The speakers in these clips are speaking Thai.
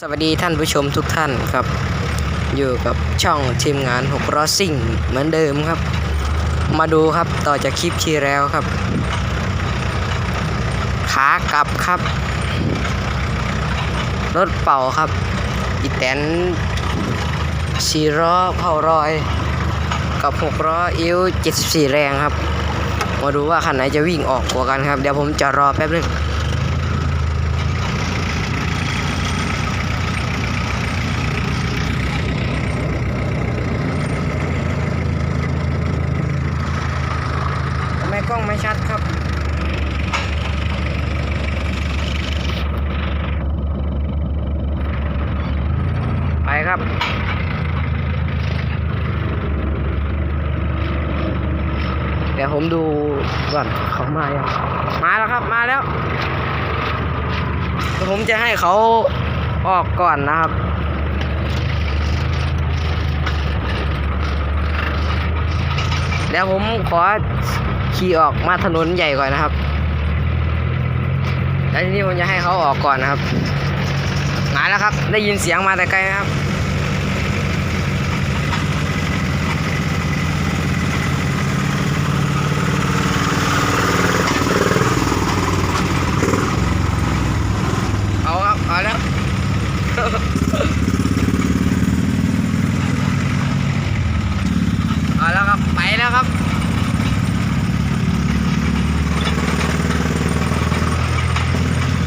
สวัสดีท่านผู้ชมทุกท่านครับ อยู่กับช่องทีมงานหกล้อซิ่งเหมือนเดิมครับ มาดูครับต่อจากคลิปที่แล้วครับ ขากลับครับ รถเป่าครับ อีแตนสีล้อเผารอย กับหกล้ออิ้ว74แรงครับ มาดูว่าคันไหนจะวิ่งออกกว่ากันครับ เดี๋ยวผมจะรอแป๊บนึง ทำไมก ล้องไม่ชัดครับ ไปครับเดี๋ยวผมดูก่อนเขามายังมาแล้วครับมาแล้วเดี๋ยวผมจะให้เขาออกก่อนนะครับ เดี๋ยวผมขอ ขี่ออกมาถนนใหญ่ก่อนนะครับแล้วทีนี้ผมจะให้เขาออกก่อนนะครับมาแล้วครับ ได้ยินเสียงมาแต่ไกลนะครับ เอาครับเอาแล้ว เอาแล้วครับ ไปแล้วครับ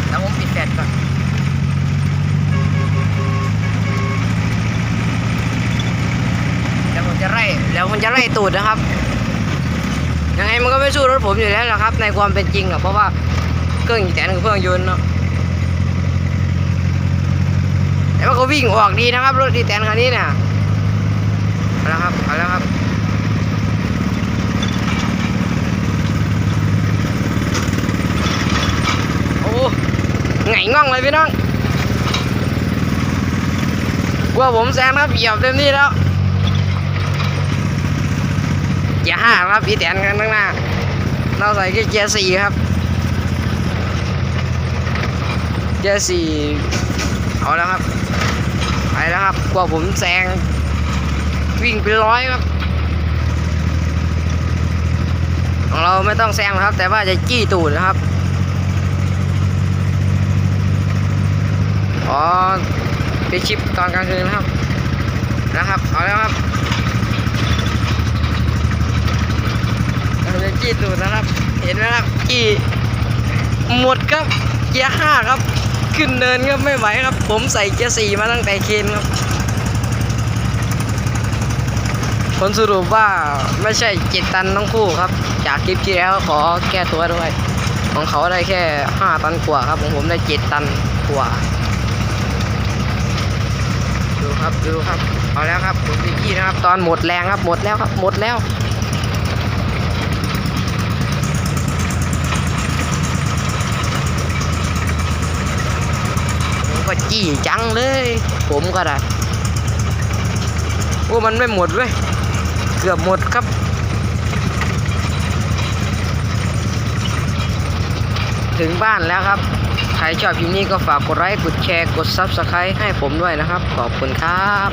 แล้วผมปิดแฟลชก่อนแล้วผม จะไล่แล้วผมจะไล่ตูดนะครับ ยังไงมันก็ไม่สู้รถผมอยู่แล้วแหละครับ ในความเป็นจริงอะเพราะว่าเครื่องอีแตนกับเครื่องยนต์เนาะแต่ว่าก็วิ่งออกดีนะครับ รถอีแตนคันนี้เนี่ยเอาแล้วครับเอาแล้วครับโอ้ไงง่องเลยพี่น้องกลัวผมแซงครับเหยียบเต็มที่แล้วเกียร์ห้าครับพี่แตนกันข้างหน้า เราใส่เกียร์สี่ครับ เกียร์สี่เอาแล้วครับ ไปแล้วครับกลัวผมแซงวิ่งเป็นร้อยครับของเราไม่ต้องแซงครับ แต่ว่าจะจี้ตูดนะครับอ๋อไปชิปตอนกลางคืนนะครับนะครับเอาแล้วครับ กี้ดูดนะครับ เห็นไหมครับจี้หมดครับเกียร์ห้าครับ ขึ้นเนินครับไม่ไหวครับ ผมใส่เกียร์สี่มาตั้งแต่เคนครับ ผลสรุปว่าไม่ใช่เจ็ดตันทั้งคู่ครับ จากคลิปที่แล้วขอแก้ตัวด้วย ของเขาได้แค่ห้าตันกว่าครับของผมได้เจ็ดตันกว่าดูครับดูครับเอาแล้วครับคุณพิกกี้นะครับ ตอนหมดแรงครับหมดแล้วครับหมดแล้ว ผม ก็จี้จังเลย ผมก็ได้โอ้มันไม่หมดเว้ย เกือบหมดครับ ถึงบ้านแล้วครับ ใครชอบคลิปนี้ก็ฝากกดไลค์กดแชร์กด Subscribe ให้ผมด้วยนะครับ ขอบคุณครับ